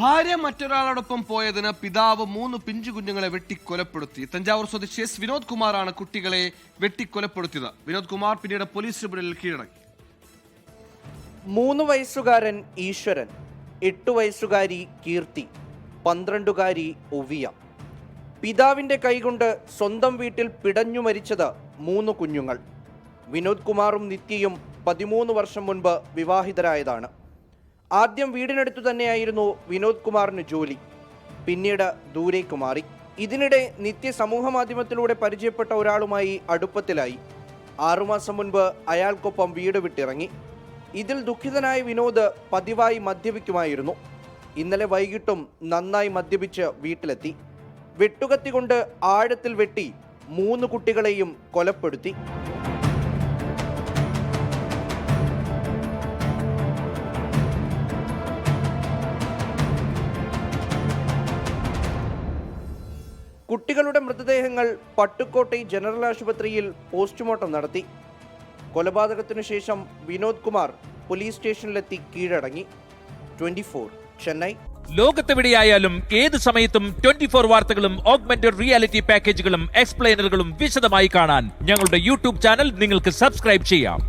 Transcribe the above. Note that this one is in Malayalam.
ഭാര്യ മറ്റൊരാളോടൊപ്പം പോയതിന് പിതാവ് മൂന്ന് പിഞ്ചു കുഞ്ഞുങ്ങളെ വെട്ടിക്കൊലപ്പെടുത്തി. തഞ്ചാവൂർ സ്വദേശി എസ് വിനോദ് കുമാറാണ് കുട്ടികളെ വെട്ടിക്കൊലപ്പെടുത്തിയത്. വിനോദ് കുമാർ പിന്നീട് പോലീസ് മുന്നിൽ കീഴടങ്ങി. മൂന്ന് വയസ്സുകാരൻ ഈശ്വരൻ എട്ട് വയസ്സുകാരി കീർത്തി പന്ത്രണ്ടുകാരി ഒവിയ. പിതാവിന്റെ കൈകൊണ്ട് സ്വന്തം വീട്ടിൽ പിടഞ്ഞു മരിച്ചത് മൂന്ന് കുഞ്ഞുങ്ങൾ. വിനോദ് കുമാറും നിത്യയും പതിമൂന്ന് വർഷം മുൻപ് വിവാഹിതരായതാണ്. ആദ്യം വീടിനടുത്തു തന്നെയായിരുന്നു വിനോദ് കുമാറിന് ജോലി. പിന്നീട് ദൂരേക്ക് മാറി. ഇതിനിടെ നിത്യ സമൂഹ മാധ്യമത്തിലൂടെ പരിചയപ്പെട്ട ഒരാളുമായി അടുപ്പത്തിലായി. ആറുമാസം മുൻപ് അയാൾക്കൊപ്പം വീട് വിട്ടിറങ്ങി. ഇതിൽ ദുഃഖിതനായ വിനോദ് പതിവായി മദ്യപിക്കുമായിരുന്നു. ഇന്നലെ വൈകിട്ടും നന്നായി മദ്യപിച്ച് വീട്ടിലെത്തി. വെട്ടുകത്തി കൊണ്ട് ആഴത്തിൽ വെട്ടി മൂന്ന് കുട്ടികളെയും കൊലപ്പെടുത്തി. കുട്ടികളുടെ മൃതദേഹങ്ങൾ പട്ടുക്കോട്ടൈ ജനറൽ ആശുപത്രിയിൽ പോസ്റ്റ്മോർട്ടം നടത്തി. കൊലപാതകത്തിനു ശേഷം വിനോദ് കുമാർ പോലീസ് സ്റ്റേഷനിലെത്തി കീഴടങ്ങി. Twenty four Chennai. ലോകത്തെവിടെയായാലും ഏത് സമയത്തും ട്വന്റി ഫോർ വാർത്തകളും ഓഗ്മെന്റഡ് റിയാലിറ്റി പാക്കേജുകളും എക്സ്പ്ലെയിനറുകളും വിശദമായി കാണാൻ ഞങ്ങളുടെ യൂട്യൂബ് ചാനൽ നിങ്ങൾക്ക് സബ്സ്ക്രൈബ് ചെയ്യാം.